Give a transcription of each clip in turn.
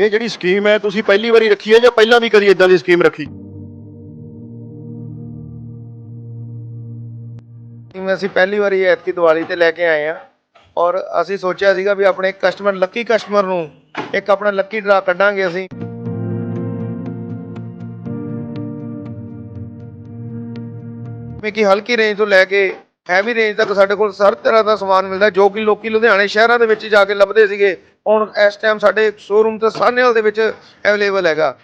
ਇਹ ਜਿਹੜੀ ਸਕੀਮ ਹੈ, ਤੁਸੀਂ ਪਹਿਲੀ ਵਾਰੀ ਰੱਖੀ ਹੈ ਜਾਂ ਪਹਿਲਾਂ ਵੀ ਕਦੀ ਇਦਾਂ ਦੀ ਸਕੀਮ ਰੱਖੀ? ਜਿਵੇਂ ਅਸੀਂ ਪਹਿਲੀ ਵਾਰੀ ਐਤਕੀ ਦੀਵਾਲੀ ਤੇ ਲੈ ਕੇ ਆਏ ਆ ਔਰ ਅਸੀਂ ਸੋਚਿਆ ਸੀਗਾ ਵੀ ਆਪਣੇ ਕਸਟਮਰ ਲੱਕੀ ਕਸਟਮਰ ਨੂੰ ਇੱਕ ਆਪਣਾ ਲੱਕੀ ਡਰਾ ਕੱਢਾਂਗੇ ਅਸੀਂ। ਜਿਵੇਂ ਕਿ ਹਲਕੀ ਰੇਂਜ ਤੋਂ ਲੈ ਕੇ ਹੈਵੀ ਰੇਂਜ ਤੱਕ ਸਾਡੇ ਕੋਲ ਹਰ ਤਰ੍ਹਾਂ ਦਾ ਸਮਾਨ ਮਿਲਦਾ, ਜੋ ਕਿ ਲੋਕੀ ਲੁਧਿਆਣੇ ਸ਼ਹਿਰਾਂ ਦੇ ਵਿੱਚ ਜਾ ਕੇ ਲੱਭਦੇ ਸੀਗੇ। ਹੁਣ ਇਸ ਟਾਈਮ ਸਾਡੇ ਸ਼ੋਰੂਮ ਤੇ ਸਾਨੇਵਾਲ ਦੇ ਵਿੱਚ ਅਵੇਲੇਬਲ ਹੈਗਾ।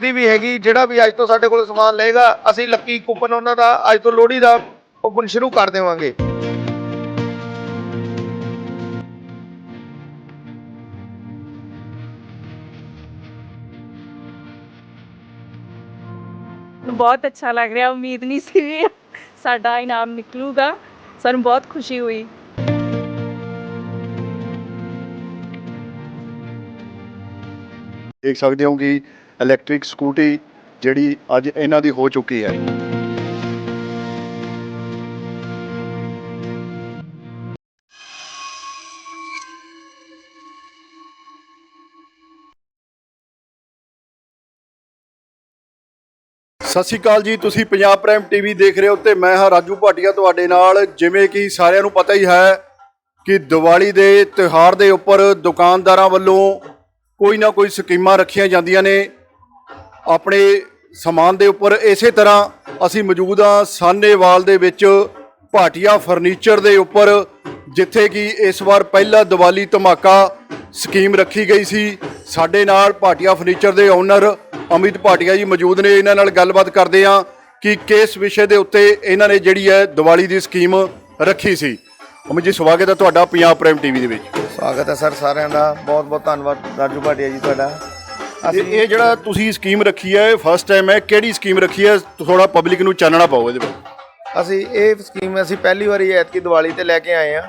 ਦੀ ਵੀ ਹੈਗੀ, ਜਿਹੜਾ ਵੀ ਅੱਜ ਤੋਂ ਸਾਡੇ ਕੋਲ ਸਮਾਨ ਲਏਗਾ, ਅਸੀਂ ਲੱਕੀ ਕੂਪਨ ਉਹਨਾਂ ਦਾ, ਅੱਜ ਤੋਂ ਲੋਹੜੀ ਦਾ ਕੂਪਨ ਸ਼ੁਰੂ ਕਰ ਦੇਵਾਂਗੇ। ਨੂੰ ਬਹੁਤ ਅੱਛਾ ਲੱਗ ਰਿਹਾ, ਉਮੀਦ ਨਹੀਂ ਸੀ ਵੀ ਸਾਡਾ ਇਨਾਮ ਨਿਕਲੂਗਾ। ਸਾਨੂੰ ਬਹੁਤ ਖੁਸ਼ੀ ਹੋਈ। ਦੇਖ ਸਕਦੇ ਹੋ ਕਿ ਇਲੈਕਟ੍ਰਿਕ ਸਕੂਟੀ ਜਿਹੜੀ ਅੱਜ ਇਹਨਾਂ ਦੀ ਹੋ ਚੁੱਕੀ ਹੈ। ਸਤਿ ਸ਼੍ਰੀ ਅਕਾਲ ਜੀ, ਤੁਸੀਂ ਪੰਜਾਬ ਪ੍ਰਾਈਮ ਟੀਵੀ ਦੇਖ ਰਹੇ ਹੋ ਤੇ ਮੈਂ ਹਾਂ ਰਾਜੂ ਭਾਟੀਆ ਤੁਹਾਡੇ ਨਾਲ। ਜਿਵੇਂ ਕਿ ਸਾਰਿਆਂ ਨੂੰ ਪਤਾ ਹੀ ਹੈ ਕਿ ਦੀਵਾਲੀ ਦੇ ਤਿਉਹਾਰ ਦੇ ਉੱਪਰ ਦੁਕਾਨਦਾਰਾਂ ਵੱਲੋਂ ਕੋਈ ਨਾ ਕੋਈ ਸਕੀਮਾਂ ਰੱਖੀਆਂ ਜਾਂਦੀਆਂ ਨੇ। ਆਪਣੇ ਸਮਾਨ ਦੇ ਉੱਪਰ ਇਸੇ ਤਰ੍ਹਾਂ ਅਸੀਂ ਮੌਜੂਦ ਹਾਂ ਸਾਨੇਵਾਲ ਦੇ ਵਿੱਚ ਭਾਟੀਆ ਫਰਨੀਚਰ ਦੇ ਉੱਪਰ, ਜਿੱਥੇ ਕਿ ਇਸ ਵਾਰ ਪਹਿਲਾ ਦੀਵਾਲੀ ਧਮਾਕਾ ਸਕੀਮ ਰੱਖੀ ਗਈ ਸੀ। ਸਾਡੇ ਨਾਲ ਭਾਟੀਆ ਫਰਨੀਚਰ ਦੇ ਓਨਰ ਅਮਿਤ ਭਾਟੀਆ ਜੀ ਮੌਜੂਦ ਨੇ ਇਹਨਾਂ ਨਾਲ ਗੱਲਬਾਤ ਕਰਦੇ ਹਾਂ ਕਿ ਕਿਸ ਵਿਸ਼ੇ ਦੇ ਉੱਤੇ ਇਹਨਾਂ ਨੇ ਜਿਹੜੀ ਹੈ ਦੀਵਾਲੀ ਦੀ ਸਕੀਮ ਰੱਖੀ ਸੀ। ਅਮਿਤ ਜੀ ਸਵਾਗਤ ਹੈ ਤੁਹਾਡਾ ਪੰਜਾਬ ਪ੍ਰਾਈਮ ਟੀਵੀ ਦੇ ਵਿੱਚ। ਸਵਾਗਤ ਹੈ ਸਰ ਸਾਰਿਆਂ ਦਾ। ਬਹੁਤ ਬਹੁਤ ਧੰਨਵਾਦ ਰਾਜੂ ਭਾਟੀਆ ਜੀ ਤੁਹਾਡਾ। ਅਸੀਂ ਇਹ ਜਿਹੜਾ ਤੁਸੀਂ ਸਕੀਮ ਰੱਖੀ ਹੈ ਫਸਟ ਟਾਈਮ ਹੈ ਕਿਹੜੀ ਸਕੀਮ ਰੱਖੀ ਹੈ? ਥੋੜਾ ਪਬਲਿਕ ਨੂੰ ਚਾਨਣਾ ਪਾਓ ਇਹਦੇ ਵਿੱਚ ਅਸੀਂ ਇਹ ਸਕੀਮ ਅਸੀਂ ਪਹਿਲੀ ਵਾਰੀ ਐਤਕੀ ਦੀਵਾਲੀ ਤੇ ਲੈ ਕੇ ਆਏ ਆ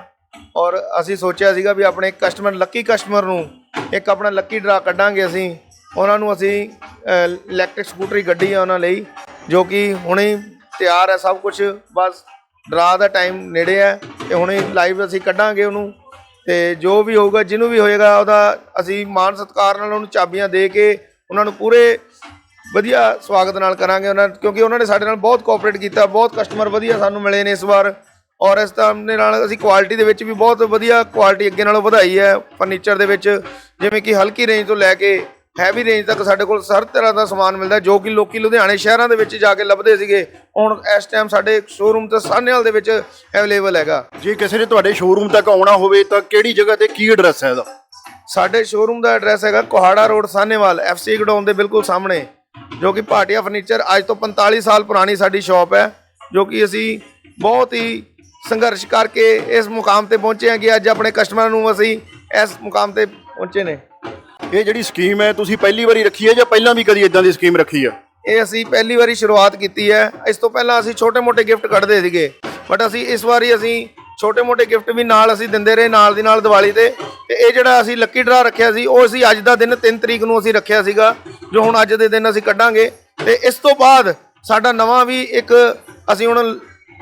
ਔਰ ਅਸੀਂ ਸੋਚਿਆ ਸੀਗਾ ਵੀ ਆਪਣੇ ਕਸਟਮਰ ਲੱਕੀ ਕਸਟਮਰ ਨੂੰ ਇੱਕ ਆਪਣਾ ਲੱਕੀ ਡਰਾ ਕੱਢਾਂਗੇ ਅਸੀਂ। ਉਹਨਾਂ ਨੂੰ ਅਸੀਂ ਇਲੈਕਟ੍ਰਿਕ ਸਕੂਟਰੀ ਗੱਡੀ ਆ ਉਹਨਾਂ ਲਈ, ਜੋ ਕਿ ਹੁਣੇ ਤਿਆਰ ਹੈ ਸਭ ਕੁਝ ਬਸ ਡਰਾ ਦਾ ਟਾਈਮ ਨੇੜੇ ਹੈ ਤੇ ਹੁਣੇ ਲਾਈਵ ਅਸੀਂ ਕੱਢਾਂਗੇ ਉਹਨੂੰ। ਤੇ ਜੋ ਵੀ ਹੋਊਗਾ, ਜਿਹਨੂੰ ਵੀ ਹੋਏਗਾ, ਉਹਦਾ ਅਸੀਂ ਮਾਣ ਸਤਿਕਾਰ ਨਾਲ ਉਹਨੂੰ ਚਾਬੀਆਂ ਦੇ ਕੇ ਉਹਨਾਂ ਨੂੰ ਪੂਰੇ ਵਧੀਆ ਸਵਾਗਤ ਨਾਲ ਕਰਾਂਗੇ ਉਹਨਾਂ ਕਿਉਂਕਿ ਉਹਨਾਂ ਨੇ ਸਾਡੇ ਨਾਲ ਬਹੁਤ ਕੋਆਪਰੇਟ ਕੀਤਾ, ਬਹੁਤ ਕਸਟਮਰ ਵਧੀਆ ਸਾਨੂੰ ਮਿਲੇ ਨੇ ਇਸ ਵਾਰ। ਔਰ ਇਸ ਤਰ੍ਹਾਂ ਦੇ ਨਾਲ ਅਸੀਂ ਕੁਆਲਿਟੀ ਦੇ ਵਿੱਚ ਵੀ ਬਹੁਤ ਵਧੀਆ ਕੁਆਲਿਟੀ ਅੱਗੇ ਨਾਲੋਂ ਵਧਾਈ ਹੈ ਫਰਨੀਚਰ ਦੇ ਵਿੱਚ, ਜਿਵੇਂ ਕਿ ਹਲਕੀ ਰੇਂਜ ਤੋਂ ਲੈ ਕੇ ਹੈਵੀ ਰੇਂਜ ਤੱਕ ਸਾਡੇ ਕੋਲ ਹਰ ਤਰ੍ਹਾਂ ਦਾ ਸਮਾਨ ਮਿਲਦਾ ਜੋ ਕਿ ਲੋਕੀ ਲੁਧਿਆਣੇ ਸ਼ਹਿਰਾਂ ਦੇ ਵਿੱਚ ਜਾ ਕੇ ਲੱਭਦੇ ਸੀਗੇ। ਹੁਣ ਇਸ ਟਾਈਮ ਸਾਡੇ ਸ਼ੋਰੂਮ ਤੇ ਸਾਨੇਵਾਲ ਦੇ ਵਿੱਚ ਅਵੇਲੇਬਲ ਹੈਗਾ। ਜੇ ਕਿਸੇ ਨੇ ਤੁਹਾਡੇ ਸ਼ੋਰੂਮ ਤੱਕ ਆਉਣਾ ਹੋਵੇ ਤਾਂ ਕਿਹੜੀ ਜਗ੍ਹਾ ਤੇ ਕੀ ਐਡਰੈਸ ਹੈ ਇਹਦਾ? ਸਾਡੇ ਸ਼ੋਰੂਮ ਦਾ ਐਡਰੈਸ ਹੈਗਾ Kohara road Sahnewal FC godown ਦੇ ਬਿਲਕੁਲ ਸਾਹਮਣੇ ਜੋ ਕਿ ਭਾਟੀਆ ਫਰਨੀਚਰ ਅੱਜ ਤੋਂ 45 ਸਾਲ ਪੁਰਾਣੀ ਸਾਡੀ ਸ਼ਾਪ ਹੈ ਜੋ ਕਿ ਅਸੀਂ ਬਹੁਤ ਹੀ ਸੰਘਰਸ਼ ਕਰਕੇ ਇਸ ਮੁਕਾਮ ਤੇ ਪਹੁੰਚੇ ਹਾਂ ਕਿ ਅੱਜ ਆਪਣੇ ਕਸਟਮਰਾਂ ਨੂੰ ਅਸੀਂ ਇਸ ਮੁਕਾਮ ਤੇ ਪਹੁੰਚੇ ਨੇ। ਇਹ ਜਿਹੜੀ ਸਕੀਮ ਹੈ, ਤੁਸੀਂ ਪਹਿਲੀ ਵਾਰੀ ਰੱਖੀ ਹੈ ਜਾਂ ਪਹਿਲਾਂ ਵੀ ਕਦੀ ਇਦਾਂ ਦੀ ਸਕੀਮ ਰੱਖੀ ਹੈ ਇਹ ਅਸੀਂ ਪਹਿਲੀ ਵਾਰੀ ਸ਼ੁਰੂਆਤ ਕੀਤੀ ਹੈ। ਇਸ ਤੋਂ ਪਹਿਲਾਂ ਅਸੀਂ ਛੋਟੇ-ਮੋਟੇ ਗਿਫਟ ਕੱਢਦੇ ਸੀਗੇ। ਬਟ ਅਸੀਂ ਇਸ ਵਾਰੀ ਅਸੀਂ ਛੋਟੇ-ਮੋਟੇ ਗਿਫਟ ਵੀ ਨਾਲ ਅਸੀਂ ਦਿੰਦੇ ਰਹੇ, ਨਾਲ ਦੀ ਨਾਲ ਦੀਵਾਲੀ ਤੇ। ਤੇ ਇਹ ਜਿਹੜਾ ਅਸੀਂ ਲੱਕੀ ਡਰਾ ਰੱਖਿਆ ਸੀ, ਉਹ ਅਸੀਂ ਅੱਜ ਦਾ ਦਿਨ 3 ਤਰੀਕ ਨੂੰ ਅਸੀਂ ਰੱਖਿਆ ਸੀਗਾ, ਜੋ ਹੁਣ ਅੱਜ ਦੇ ਦਿਨ ਅਸੀਂ ਕੱਢਾਂਗੇ। ਤੇ ਇਸ ਤੋਂ ਬਾਅਦ ਸਾਡਾ ਨਵਾਂ ਵੀ ਇੱਕ ਅਸੀਂ ਹੁਣ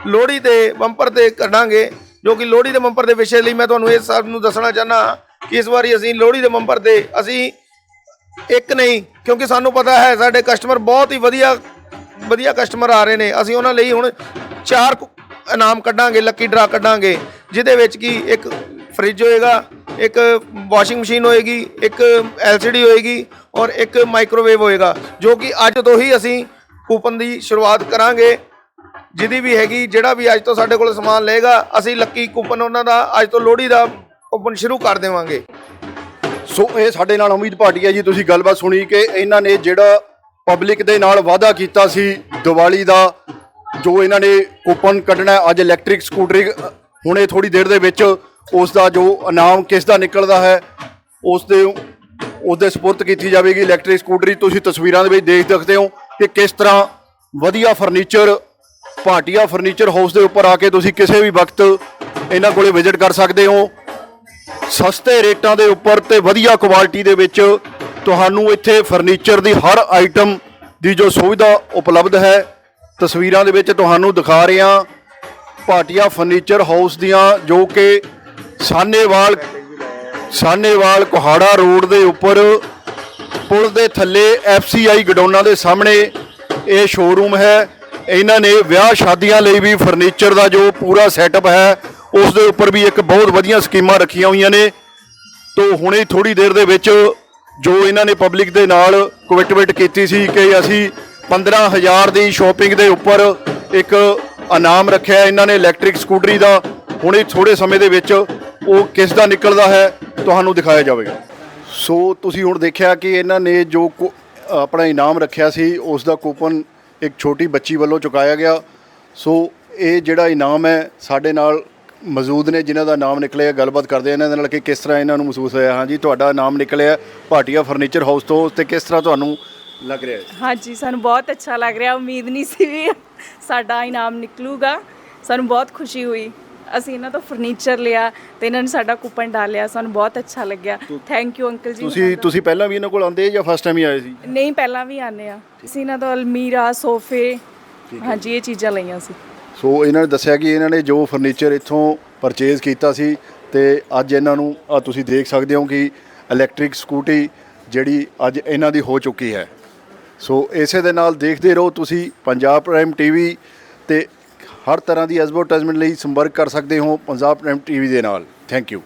ਲੋਹੜੀ ਤੇ ਬੰਪਰ ਤੇ ਕੱਢਾਂਗੇ, ਜੋ ਕਿ ਲੋਹੜੀ ਦੇ ਬੰਪਰ ਦੇ ਵਿਸ਼ੇ ਲਈ ਮੈਂ ਤੁਹਾਨੂੰ ਇਹ ਸਭ ਨੂੰ ਦੱਸਣਾ ਚਾਹਨਾ ਕਿ ਇਸ ਵਾਰੀ ਅਸੀਂ ਲੋਹੜੀ ਦੇ ਮੰਬਰ ਤੇ ਅਸੀਂ ਇੱਕ ਨਹੀਂ, ਕਿਉਂਕਿ ਸਾਨੂੰ ਪਤਾ ਹੈ ਸਾਡੇ ਕਸਟਮਰ ਬਹੁਤ ਹੀ ਵਧੀਆ ਵਧੀਆ ਕਸਟਮਰ ਆ ਰਹੇ ਨੇ। ਅਸੀਂ ਉਹਨਾਂ ਲਈ ਹੁਣ ਚਾਰ ਕੁ ਇਨਾਮ ਕੱਢਾਂਗੇ ਲੱਕੀ ਡਰਾ ਕੱਢਾਂਗੇ, ਜਿਹਦੇ ਵਿੱਚ ਕੀ ਇੱਕ ਫ੍ਰਿਜ ਹੋਏਗਾ, ਇੱਕ ਵਾਸ਼ਿੰਗ ਮਸ਼ੀਨ ਹੋਏਗੀ, ਇੱਕ LCD ਹੋਏਗੀ ਔਰ ਇੱਕ ਮਾਈਕ੍ਰੋਵੇਵ ਹੋਏਗਾ, ਜੋ ਕਿ ਅੱਜ ਤੋਂ ਹੀ ਅਸੀਂ ਕੂਪਨ ਦੀ ਸ਼ੁਰੂਆਤ ਕਰਾਂਗੇ, ਜਿਹਦੀ ਵੀ ਹੈਗੀ, ਜਿਹੜਾ ਵੀ ਅੱਜ ਤੋਂ ਸਾਡੇ ਕੋਲ ਸਮਾਨ ਲਏਗਾ, ਅਸੀਂ ਲੱਕੀ ਕੂਪਨ ਉਹਨਾਂ ਦਾ, ਅੱਜ ਤੋਂ ਲੋਹੜੀ ਦਾ ਕੂਪਨ ਸ਼ੁਰੂ ਕਰ ਦੇਵਾਂਗੇ। ਸੋ ਇਹ ਸਾਡੇ ਨਾਲ ਉਮੀਦ ਭਾਟੀਆ ਜੀ, ਤੁਸੀਂ ਗੱਲਬਾਤ ਸੁਣੀ ਕਿ ਇਹਨਾਂ ਨੇ ਜਿਹੜਾ ਪਬਲਿਕ ਦੇ ਨਾਲ ਵਾਅਦਾ ਕੀਤਾ ਸੀ ਦੀਵਾਲੀ ਦਾ, ਜੋ ਇਹਨਾਂ ਨੇ ਕੂਪਨ ਕੱਢਣਾ ਅੱਜ ਇਲੈਕਟ੍ਰਿਕ ਸਕੂਟਰੀ ਹੁਣੇ ਥੋੜੀ ਦੇਰ ਦੇ ਵਿੱਚ ਉਸ ਦਾ ਜੋ ਇਨਾਮ ਕਿਸ ਦਾ ਨਿਕਲਦਾ ਹੈ ਉਸ ਦੇ ਉਸ ਦੇ ਸਪੁਰਦ ਕੀਤੀ ਜਾਵੇਗੀ ਇਲੈਕਟ੍ਰਿਕ ਸਕੂਟਰੀ ਤੁਸੀਂ ਤਸਵੀਰਾਂ ਦੇ ਵਿੱਚ ਦੇਖ ਸਕਦੇ ਹੋ ਕਿ ਕਿਸ ਤਰ੍ਹਾਂ ਵਧੀਆ ਫਰਨੀਚਰ ਭਾਟੀਆ ਫਰਨੀਚਰ ਹਾਊਸ ਦੇ ਉੱਪਰ ਆ ਕੇ ਤੁਸੀਂ ਕਿਸੇ ਵੀ ਵਕਤ ਇਹਨਾਂ ਕੋਲੇ ਵਿਜ਼ਿਟ ਕਰ ਸਕਦੇ ਹੋ। ਸਸਤੇ ਰੇਟਾਂ ਦੇ ਉੱਪਰ ਤੇ ਵਧੀਆ ਕੁਆਲਿਟੀ ਦੇ ਵਿੱਚ ਤੁਹਾਨੂੰ ਇੱਥੇ ਫਰਨੀਚਰ ਦੀ ਹਰ ਆਈਟਮ ਦੀ ਜੋ ਸੁਵਿਧਾ ਉਪਲਬਧ ਹੈ, ਤਸਵੀਰਾਂ ਦੇ ਵਿੱਚ ਤੁਹਾਨੂੰ ਦਿਖਾ ਰਿਹਾ ਭਾਟੀਆ ਫਰਨੀਚਰ ਹਾਊਸ ਦੀਆਂ ਜੋ ਕਿ ਸਾਨੇਵਾਲ ਸਾਨੇਵਾਲ ਕੋਹਾੜਾ ਰੋਡ ਦੇ ਉੱਪਰ ਪੁਲ ਦੇ ਥੱਲੇ FCI ਗਡੌਨਾਂ ਦੇ ਸਾਹਮਣੇ ਇਹ ਸ਼ੋਰੂਮ ਹੈ। ਇਹਨਾਂ ਨੇ ਵਿਆਹ ਸ਼ਾਦੀਆਂ ਲਈ ਵੀ ਫਰਨੀਚਰ ਦਾ ਜੋ ਪੂਰਾ ਸੈਟਅਪ ਹੈ ਉਸ ਦੇ ਉੱਪਰ ਵੀ ਇੱਕ ਬਹੁਤ ਵਧੀਆ ਸਕੀਮਾਂ ਰੱਖੀਆਂ ਹੋਈਆਂ ਨੇ। ਤੋਂ ਹੁਣੇ ਥੋੜੀ ਦੇਰ ਦੇ ਵਿੱਚ ਜੋ ਇਹਨਾਂ ਨੇ ਪਬਲਿਕ ਦੇ ਨਾਲ ਕਮਿਟਮੈਂਟ ਕੀਤੀ ਸੀ ਕਿ ਅਸੀਂ 15000 ਦੀ ਸ਼ਾਪਿੰਗ ਦੇ ਉੱਪਰ ਇੱਕ ਇਨਾਮ ਰੱਖਿਆ ਇਹਨਾਂ ਨੇ ਇਲੈਕਟ੍ਰਿਕ ਸਕੂਟਰੀ ਦਾ। ਹੁਣੇ ਥੋੜੇ ਸਮੇਂ ਦੇ ਵਿੱਚ ਉਹ ਕਿਸ ਦਾ ਨਿਕਲਦਾ ਹੈ, ਤੁਹਾਨੂੰ ਦਿਖਾਇਆ ਜਾਵੇਗਾ। ਸੋ ਤੁਸੀਂ ਹੁਣ ਦੇਖਿਆ ਕਿ ਇਹਨਾਂ ਨੇ ਜੋ ਕੂ- ਆਪਣਾ ਇਨਾਮ ਰੱਖਿਆ ਸੀ, ਉਸ ਦਾ ਕੂਪਨ ਇੱਕ ਛੋਟੀ ਬੱਚੀ ਵੱਲੋਂ ਚੁਕਾਇਆ ਗਿਆ। ਸੋ ਇਹ ਜਿਹੜਾ ਇਨਾਮ ਹੈ, ਸਾਡੇ ਨਾਲ ਮੌਜੂਦ ਨੇ ਜਿਨ੍ਹਾਂ ਦਾ ਨਾਮ ਨਿਕਲਿਆ ਗੱਲਬਾਤ ਕਰਦੇ ਹਾਂ ਇਹਨਾਂ ਦੇ ਨਾਲ ਕਿ ਕਿਸ ਤਰ੍ਹਾਂ ਇਹਨਾਂ ਨੂੰ ਮਹਿਸੂਸ ਹੋਇਆ। ਹਾਂਜੀ ਤੁਹਾਡਾ ਨਾਮ ਨਿਕਲਿਆ ਭਾਟੀਆ ਫਰਨੀਚਰ ਹਾਊਸ ਤੋਂ ਤੇ ਕਿਸ ਤਰ੍ਹਾਂ ਤੁਹਾਨੂੰ ਲੱਗ ਰਿਹਾ ਹੈ? ਹਾਂਜੀ ਸਾਨੂੰ ਬਹੁਤ ਅੱਛਾ ਲੱਗ ਰਿਹਾ। ਉਮੀਦ ਨਹੀਂ ਸੀ ਵੀ ਸਾਡਾ ਇਨਾਮ ਨਿਕਲੂਗਾ। ਸਾਨੂੰ ਬਹੁਤ ਖੁਸ਼ੀ ਹੋਈ। ਅਸੀਂ ਇਹਨਾਂ ਤੋਂ ਫਰਨੀਚਰ ਲਿਆ ਤੇ ਇਹਨਾਂ ਨੇ ਸਾਡਾ ਕੂਪਨ ਡਾਲਿਆ। ਸਾਨੂੰ ਬਹੁਤ ਅੱਛਾ ਲੱਗਿਆ। ਥੈਂਕ ਯੂ ਅੰਕਲ ਜੀ। ਤੁਸੀਂ ਤੁਸੀਂ ਪਹਿਲਾਂ ਵੀ ਇਹਨਾਂ ਕੋਲ ਆਉਂਦੇ ਜਾਂ ਫਸਟ ਟਾਈਮ ਹੀ ਆਏ ਸੀ? ਨਹੀਂ ਪਹਿਲਾਂ ਵੀ ਆਨੇ ਆ ਅਸੀਂ ਇਹਨਾਂ ਤੋਂ ਅਲਮੀਰਾ ਸੋਫੇ ਹਾਂਜੀ ਇਹ ਚੀਜ਼ਾਂ ਲਈਆਂ ਸੀ। ਸੋ ਇਹਨਾਂ ਨੇ ਦੱਸਿਆ ਕਿ ਇਹਨਾਂ ਨੇ ਜੋ ਫਰਨੀਚਰ ਇੱਥੋਂ ਪਰਚੇਜ਼ ਕੀਤਾ ਸੀ ਤੇ ਅੱਜ ਇਹਨਾਂ ਨੂੰ ਆ ਤੁਸੀਂ ਦੇਖ ਸਕਦੇ ਹੋ ਕਿ ਇਲੈਕਟ੍ਰਿਕ ਸਕੂਟੀ ਜਿਹੜੀ ਅੱਜ ਇਹਨਾਂ ਦੀ ਹੋ ਚੁੱਕੀ ਹੈ। ਸੋ ਇਸੇ ਦੇ ਨਾਲ ਦੇਖਦੇ ਰਹੋ ਤੁਸੀਂ ਪੰਜਾਬ ਪ੍ਰਾਈਮ ਟੀਵੀ ਤੇ ਹਰ ਤਰ੍ਹਾਂ ਦੀ ਐਡਵਰਟਾਈਜ਼ਮੈਂਟ ਲਈ ਸੰਪਰਕ ਕਰ ਸਕਦੇ ਹੋ ਪੰਜਾਬ ਪ੍ਰਾਈਮ ਟੀਵੀ ਦੇ ਨਾਲ। Thank you